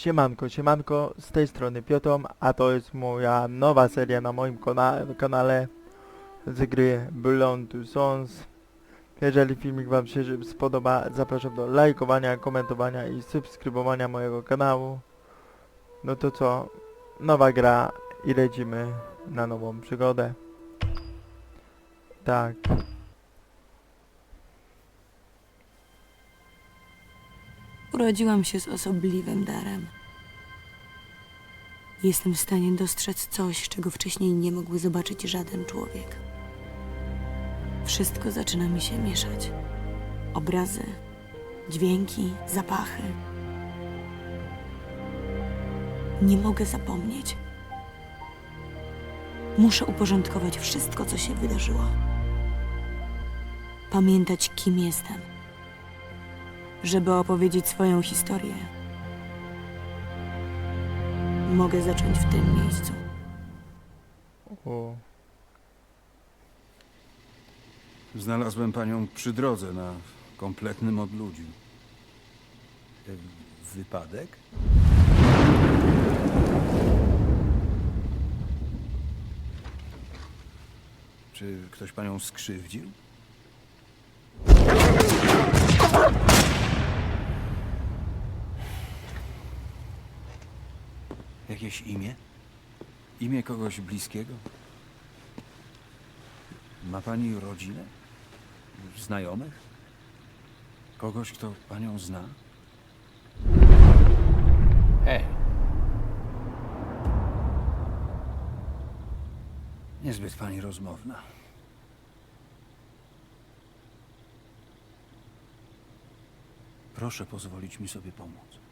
Siemanko, siemanko, z tej strony Piotom, a to jest moja nowa seria na moim kanale z gry Belong to Sons. Jeżeli filmik wam się spodoba, zapraszam do lajkowania, komentowania i subskrybowania mojego kanału. No to co, nowa gra i lecimy na nową przygodę. Tak. Urodziłam się z osobliwym darem. Jestem w stanie dostrzec coś, czego wcześniej nie mógł zobaczyć żaden człowiek. Wszystko zaczyna mi się mieszać. Obrazy, dźwięki, zapachy. Nie mogę zapomnieć. Muszę uporządkować wszystko, co się wydarzyło. Pamiętać, kim jestem żeby opowiedzieć swoją historię. Mogę zacząć w tym miejscu. O, Znalazłem panią przy drodze na kompletnym odludziu. E, Wypadek? Czy ktoś panią skrzywdził? Jakieś imię? Imię kogoś bliskiego? Ma pani rodzinę? Znajomych? Kogoś, kto panią zna? Hej. Niezbyt pani rozmowna. Proszę pozwolić mi sobie pomóc.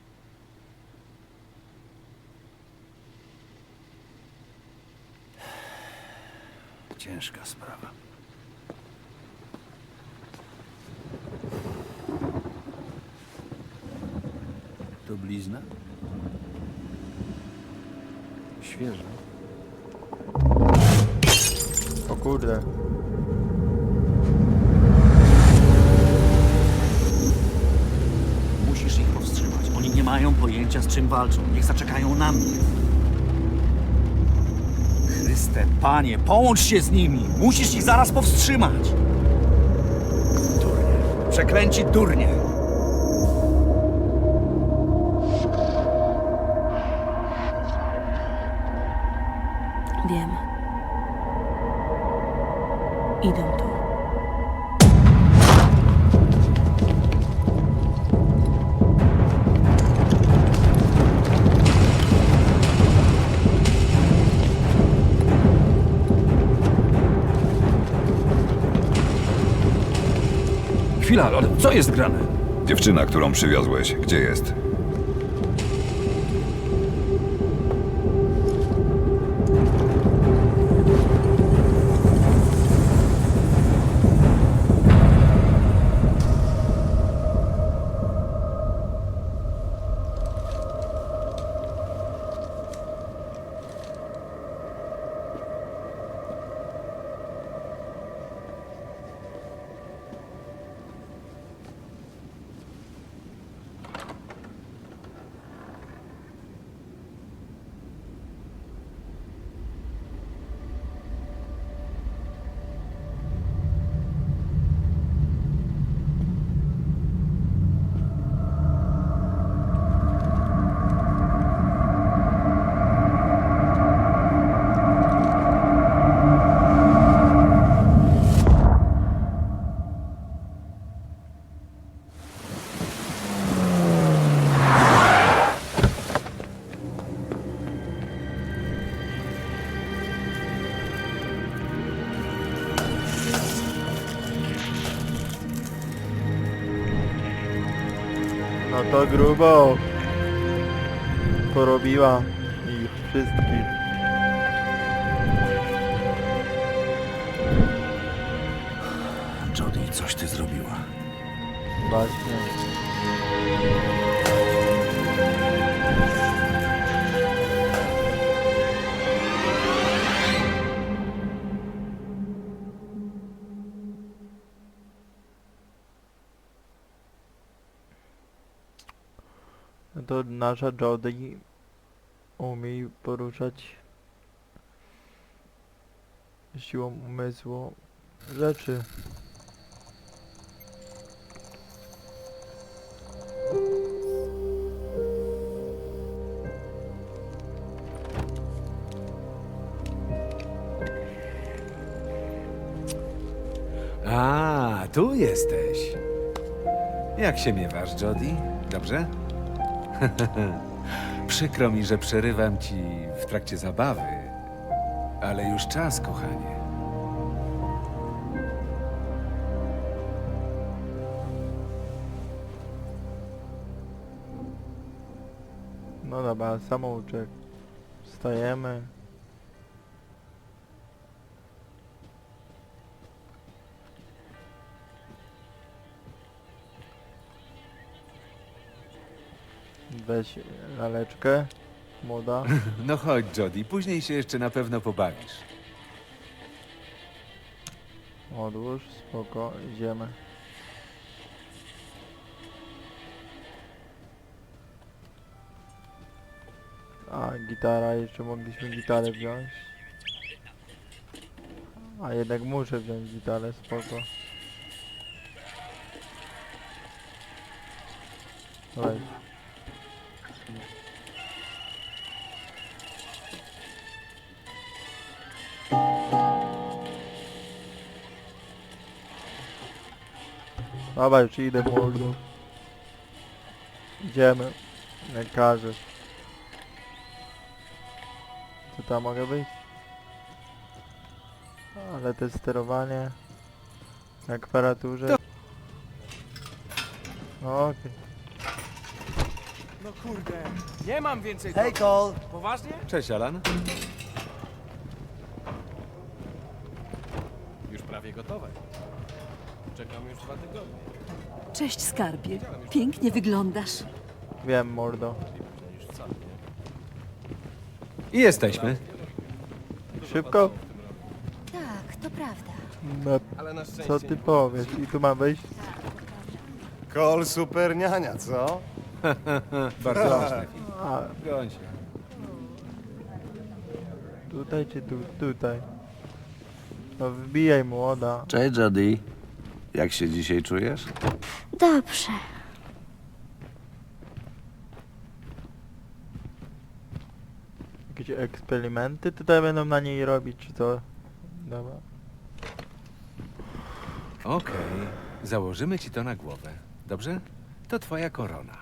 Ciężka sprawa. To blizna? Świeża. o kurde. Musisz ich powstrzymać. Oni nie mają pojęcia, z czym walczą. Niech zaczekają na mnie. Panie, połącz się z nimi. Musisz ich zaraz powstrzymać. Durnie. Przeklęci durnie. Wiem. Idą Chwila, co jest grane? Dziewczyna, którą przywiozłeś, gdzie jest? No to grubo. Porobiła ich wszystkich. Jody, coś ty zrobiła. Właśnie. Nasza Jodie umie poruszać siłą umysłu rzeczy. A, tu jesteś. Jak się miewasz, Jody? Dobrze? Przykro mi, że przerywam ci w trakcie zabawy, ale już czas, kochanie. No dobra, samouczek. Wstajemy. Weź laleczkę, młoda. No chodź, Jody, później się jeszcze na pewno pobawisz. Odłóż, spoko, idziemy. A, gitara, jeszcze mogliśmy gitarę wziąć. A jednak muszę wziąć gitarę, spoko. Weź. Dobra, już idę mordo. Idziemy. Jak każesz. Co tam mogę wyjść? Ale te sterowanie... Na kwaraturze... No, Okej. No kurde, nie mam więcej Hej, Cole! Poważnie? Cześć, Alan. Już prawie gotowe. Czekam już dwa tygodnie. Cześć skarbie. Pięknie wyglądasz. Wiem, mordo. I jesteśmy. Szybko? Tak, to prawda. No, Ale na szczęście co ty powiesz? I tu mam wyjść? Kol super niania, co? Bardzo ważne. A, Goń się. tutaj czy tu? Tutaj. No wbijaj młoda. Cześć, Jody. Jak się dzisiaj czujesz? Dobrze. Jakieś eksperymenty tutaj będą na niej robić, czy co? Dobra. Okej, założymy ci to na głowę. Dobrze? To twoja korona.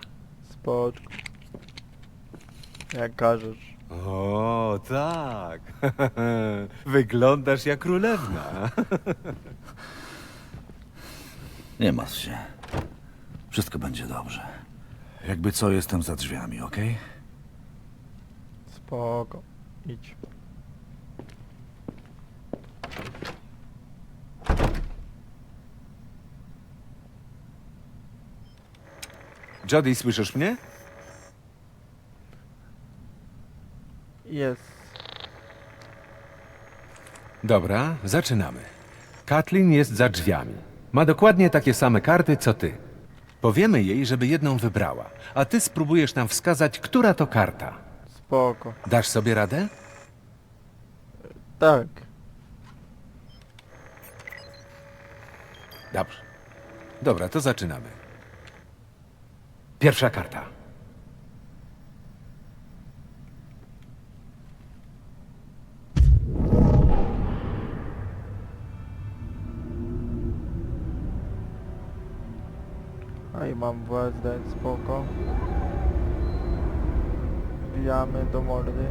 Spoczko. Jak każesz. O, tak. Wyglądasz jak królewna. Nie martw się. Wszystko będzie dobrze. Jakby co, jestem za drzwiami, okej? Spoko. Idź. Jody, słyszysz mnie? Jest. Dobra, zaczynamy. Katlin jest za drzwiami. Ma dokładnie takie same karty co ty. Powiemy jej, żeby jedną wybrała, a ty spróbujesz nam wskazać, która to karta. Spoko. Dasz sobie radę? Tak. Dobrze. Dobra, to zaczynamy. Pierwsza karta. I mam WSD, spoko. Wbijamy do mordy.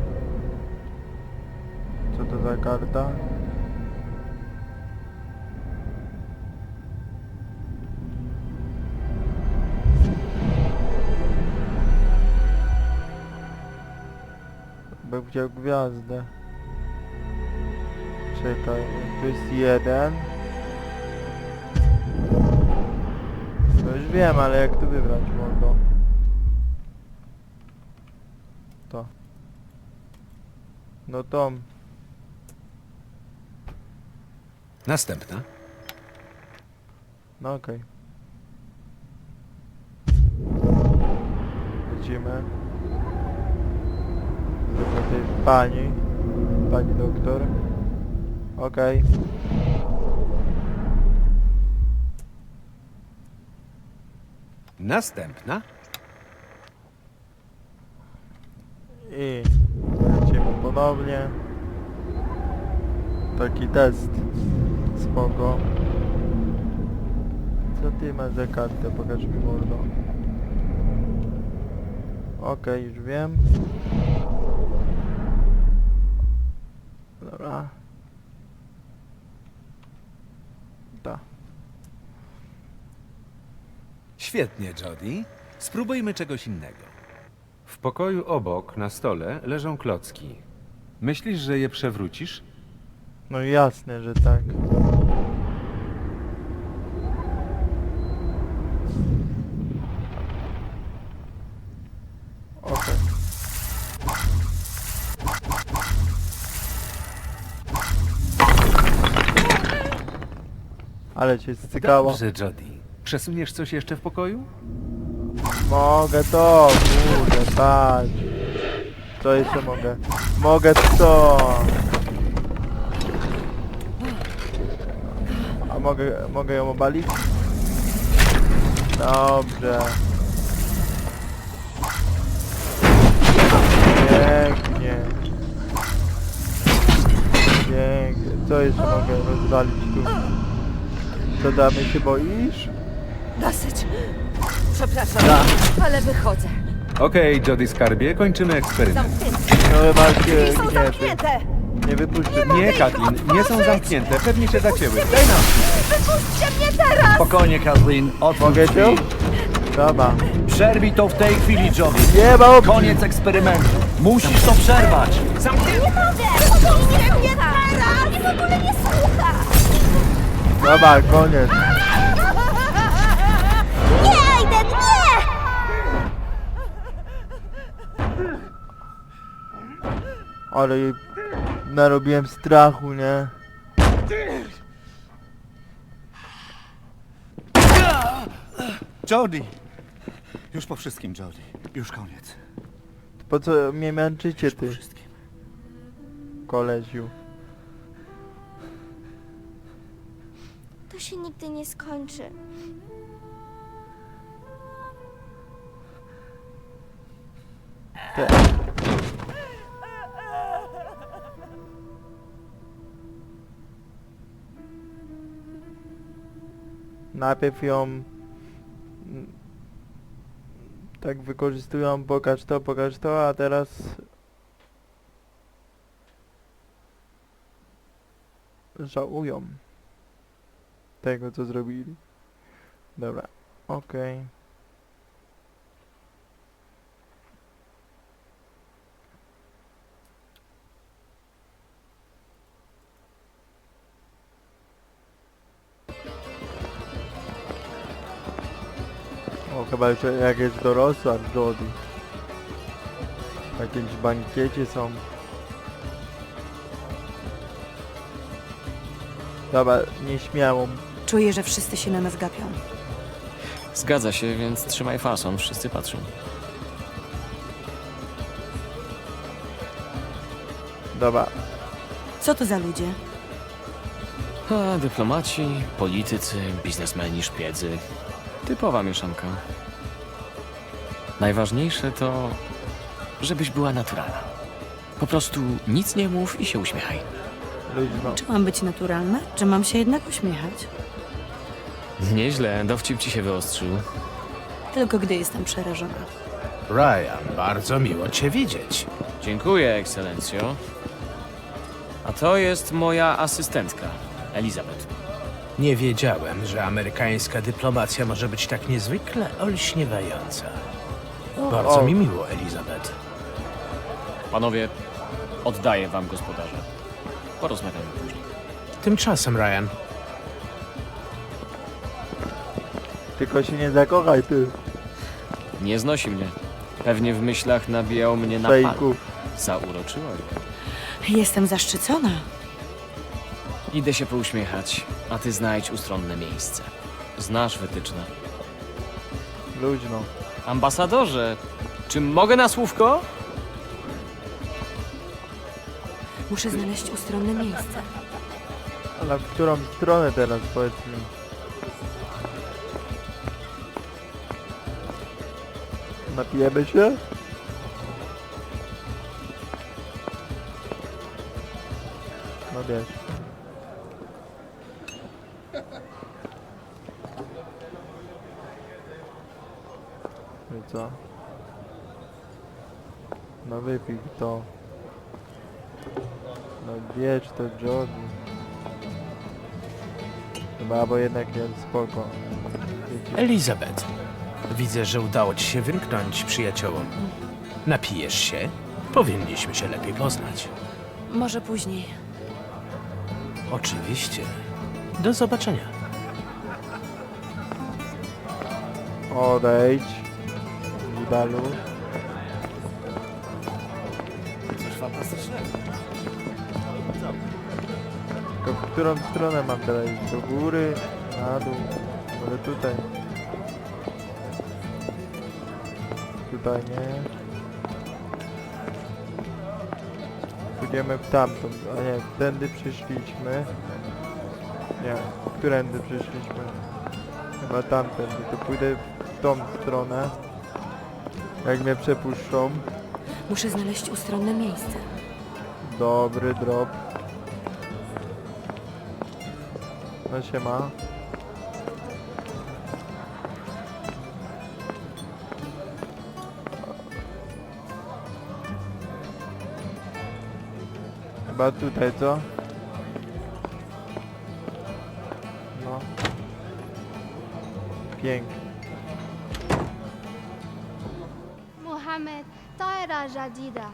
Co to za karta? Bym chciał gwiazdę. Czekaj, tu jest jeden. Już wiem, ale jak tu wybrać mordo? To. No to... Następna. No okej. lecimy. Do tej pani. Pani doktor. Okej. Następna. I lecimy ponownie. Taki test. Spoko. Co ty masz za kartę? Pokaż mi mordo. Okej, już wiem. Dobra. Świetnie, Jody. Spróbujmy czegoś innego. W pokoju obok, na stole, leżą klocki. Myślisz, że je przewrócisz? No jasne, że tak. Okej. Ale cię stykało. Dobrze, Jody. Przesuniesz coś jeszcze w pokoju? Mogę to, kurde, patrz. To jeszcze mogę. Mogę to. A mogę, mogę ją obalić? Dobrze. Pięknie. Pięknie. Co jeszcze mogę rozwalić tu? Co damy się boisz? Dosyć. Przepraszam, Tak. ale wychodzę. Okej, Jody Skarbie, kończymy eksperyment. Zamknięte. No się Drzwi są nie, zamknięte. nie wypuszczę. Nie, Katlin, nie są zamknięte. Pewnie się zacięły. Daj nam. Wypuśćcie mnie teraz! Spokojnie, Kathleen, otwórz Mogę drzwi. Dobra. Przerwij to w tej chwili, Jody. Nie ma opcji. Koniec eksperymentu. Musisz to przerwać. Nie mogę! Wypuśćcie mnie teraz! Nie w ogóle nie słucha! Dobra, koniec. Ale jej narobiłem strachu, nie? Jody. Już po wszystkim, Jody. Już koniec. Po co mnie męczycie, Po ty, wszystkim. kolesiu? To się nigdy nie skończy. Te. Najpierw ją mm, tak wykorzystują, pokaż to, pokaż to, a teraz żałują tego, co zrobili. Dobra, okej. O, chyba już jak jest dorosła Jody. W jakimś bankiecie są. Dobra, nieśmiało. Czuję, że wszyscy się na nas gapią. Zgadza się, więc trzymaj fason, wszyscy patrzą. Dobra, Co to za ludzie? A, dyplomaci, politycy, biznesmeni, szpiedzy. Typowa mieszanka. Najważniejsze to, żebyś była naturalna. Po prostu nic nie mów i się uśmiechaj. luźno. Czy mam być naturalna, czy mam się jednak uśmiechać? Nieźle, dowcip ci się wyostrzył. Tylko gdy jestem przerażona. Ryan, bardzo miło Cię widzieć. Dziękuję, ekscelencjo. A to jest moja asystentka, Elizabeth. Nie wiedziałem, że amerykańska dyplomacja może być tak niezwykle olśniewająca. Bardzo O. mi miło, Elizabeth. Panowie, oddaję wam gospodarza. Porozmawiamy później. Tymczasem, Ryan, Tylko się nie zakochaj, ty, Nie znosi mnie. Pewnie w myślach nabijał mnie na pal. fejku. Zauroczyła go. Jestem zaszczycona. Idę się pouśmiechać, a ty znajdź ustronne miejsce. Znasz wytyczne. Luźno. Ambasadorze, Czy mogę na słówko? Muszę znaleźć ustronne miejsce. Ale w którą stronę teraz powiedz mi? Napijemy się? To. No wiesz to Jordi. Chyba, bo jednak nie spoko. Elizabeth, widzę, że udało ci się wymknąć przyjaciołom. Napijesz się? Powinniśmy się lepiej poznać. Może później. Oczywiście. Do zobaczenia. Odejdź. Widalu. Tylko w którą stronę mam teraz iść? Do góry? Na dół? Może tutaj? Tutaj nie. Pójdziemy w tamtą, a nie, tędy przyszliśmy. Nie, którędy przyszliśmy? Chyba tamtędy, to pójdę w tą stronę. Jak mnie przepuszczą. Muszę znaleźć ustronne miejsce. Dobry drop. No się ma. Chyba tutaj, co? No. محمد طائرة جديدة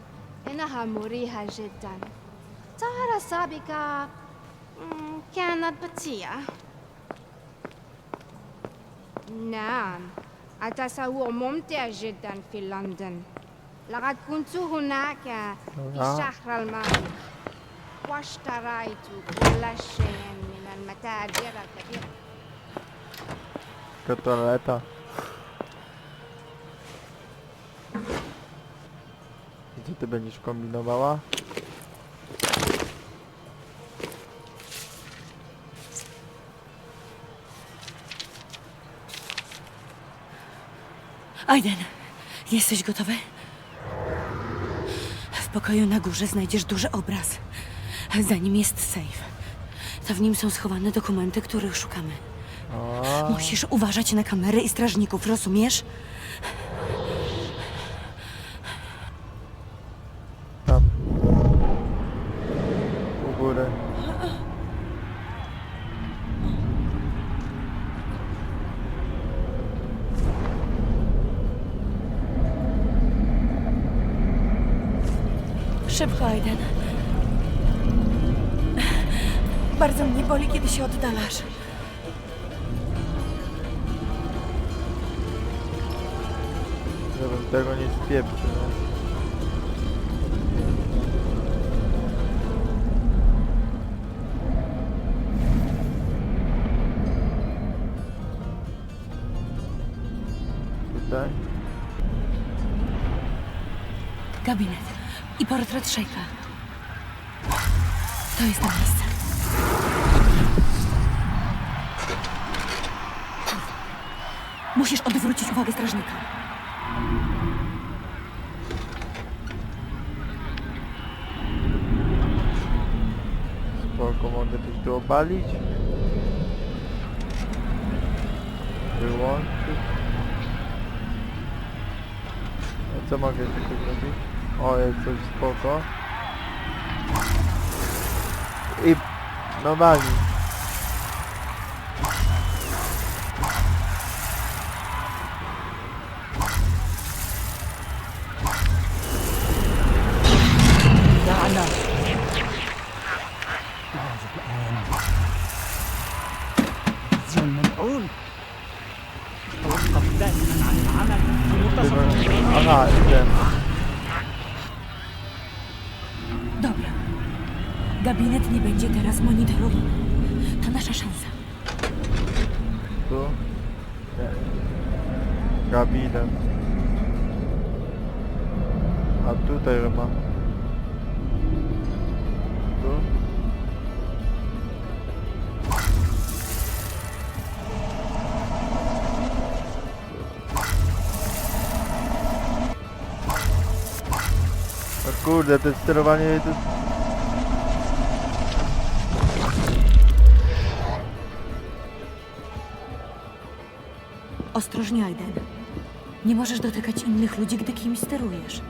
إنها مريحة جدا طائرة سابقة مم، كانت بطيئة نعم التسوق ممتع جدا في لندن لقد كنت هناك في آه. الشهر الماضي واشتريت كل شيء من المتاجر الكبيرة Tylko toaleta. I Co ty będziesz kombinowała? Aiden, jesteś gotowy? W pokoju na górze znajdziesz duży obraz. Za nim jest safe. To w nim są schowane dokumenty, których szukamy. Musisz uważać na kamery i strażników, rozumiesz? tam. U góry. Szybko, Aiden. Bardzo mnie boli, kiedy się oddalasz. Żebym tego nie spieprzył. Portret szejka. To jest miejsce. Musisz odwrócić uwagę strażnika. Spoko, mogę coś tu obalić? Wyłączyć? A co mogę jeszcze zrobić? O, jest coś spoko. I... No wali. Gabinet. tutaj chyba. Tu? O kurde, to sterowanie to... Ostrożnie, Aiden. Nie możesz dotykać innych ludzi, gdy kimś sterujesz.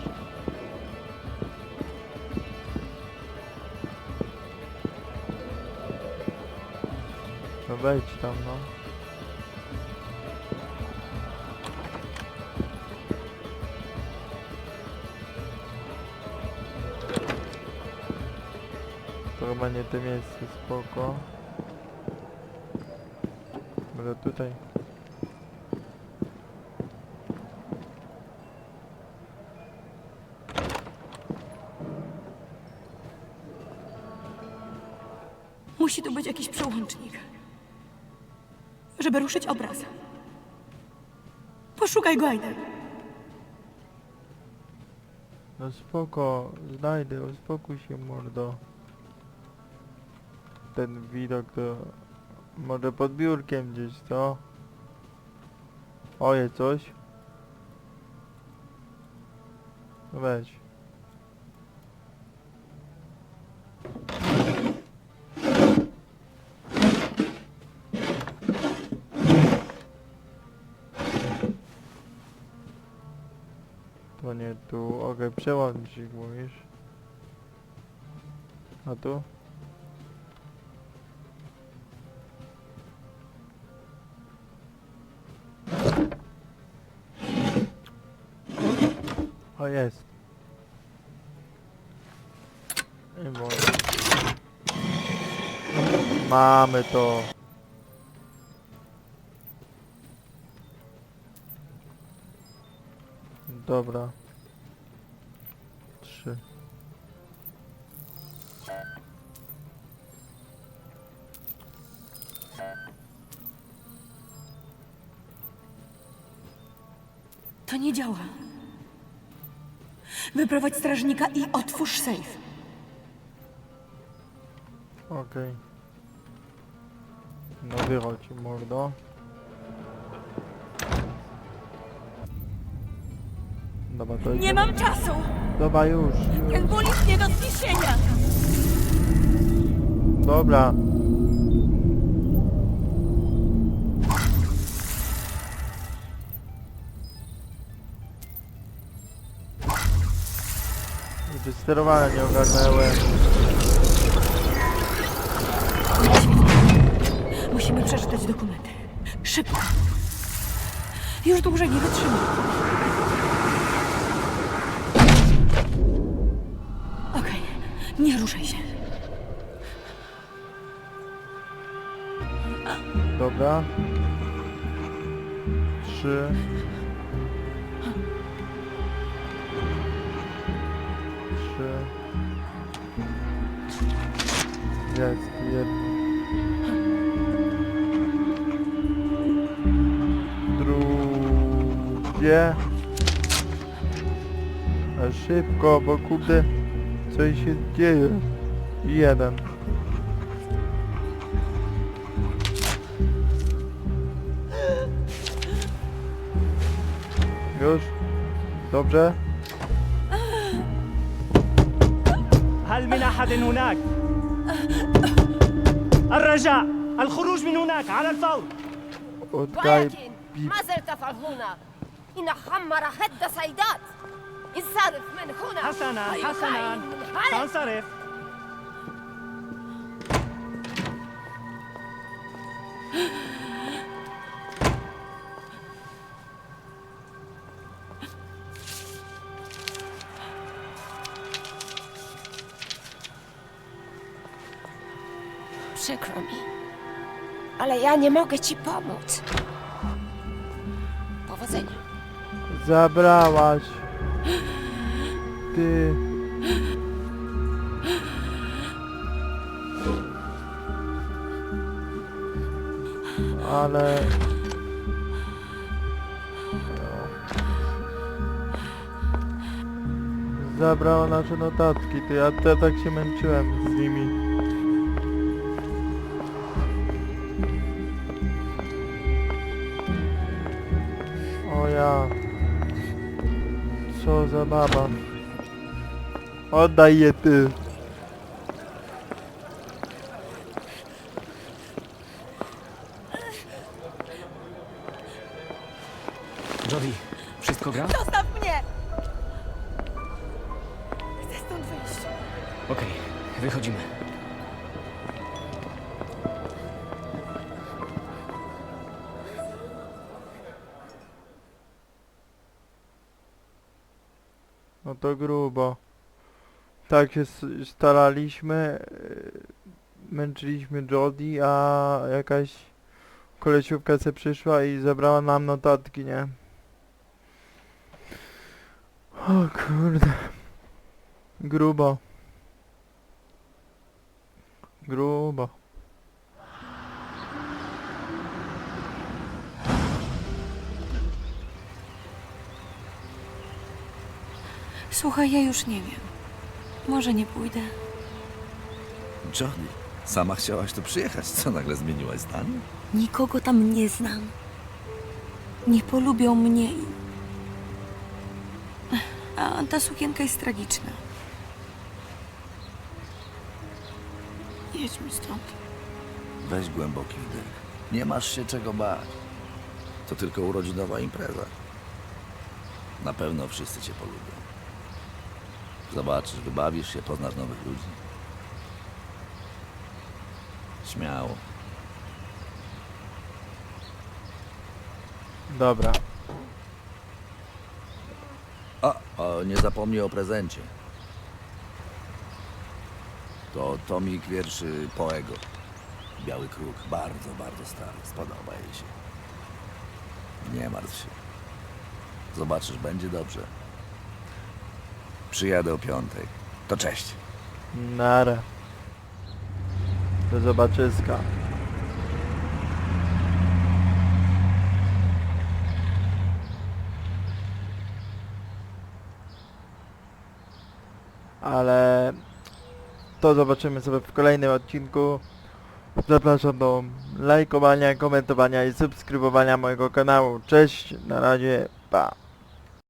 No wejdź tam, no. To chyba nie miejsce, spoko. Może tutaj. Musi tu być jakiś przełącznik. Żeby ruszyć obraz. Poszukaj go, Aiden. No spoko, znajdę, uspokój się mordo. Ten widok to... Może pod biurkiem gdzieś, co? Oje, coś? Weź. Nie tu, okej, przełącznik mówisz. A tu? O jest. Może. Mamy to. Dobra. Nie działa. Wyprowadź strażnika i otwórz safe. Okej. No wychodź, mordo. Dobra, to Nie idziemy. mam czasu! Dobra, już, już. Ten nie do zniesienia! Dobra. Sterowania nie ogarnąłem. Musimy przeczytać dokumenty. Szybko. Już dłużej nie wytrzymam. Okej, nie ruszaj się. Dobra. Trzy. Jest jedno. Drugie. A szybko, bo kurde coś się dzieje. I Jeden. Już? Dobrze? هل من أحد هناك؟ الرجاء الخروج من هناك على الفور. ولكن. ماذا تفعل هنا؟ إن خمر هد سيدات. انصرف من هنا. حسنا أيها حسنا. خائن ale ja nie mogę ci pomóc. Powodzenia. Zabrałaś. Ty... Ale... zabrało nasze notatki, to ja, ja tak się męczyłem z nimi. O ja. Co za baba. Oddaj je ty. Tak się staraliśmy, yy, męczyliśmy Jody, a jakaś kolesiówka se przyszła i zabrała nam notatki, nie? O kurde. Grubo. Grubo. Słuchaj, ja już nie wiem. Może nie pójdę. Johnny, sama chciałaś tu przyjechać. Co nagle zmieniłaś zdanie? Nikogo tam nie znam. Nie polubią mnie i... A ta sukienka jest tragiczna. Jedźmy stąd. Weź głęboki wdech. Nie masz się czego bać. To tylko urodzinowa impreza. Na pewno wszyscy cię polubią. Zobaczysz, wybawisz się, poznasz nowych ludzi. Śmiało. Dobra. O, o, nie zapomnij o prezencie. To tomik wierszy Poego. Biały kruk, bardzo, bardzo stary. Spodoba jej się. Nie martw się. Zobaczysz, będzie dobrze. Przyjadę o piątej. To cześć. Nara. Do zobaczyska. Ale to zobaczymy sobie w kolejnym odcinku. Zapraszam do lajkowania, komentowania i subskrybowania mojego kanału. Cześć, na razie, pa.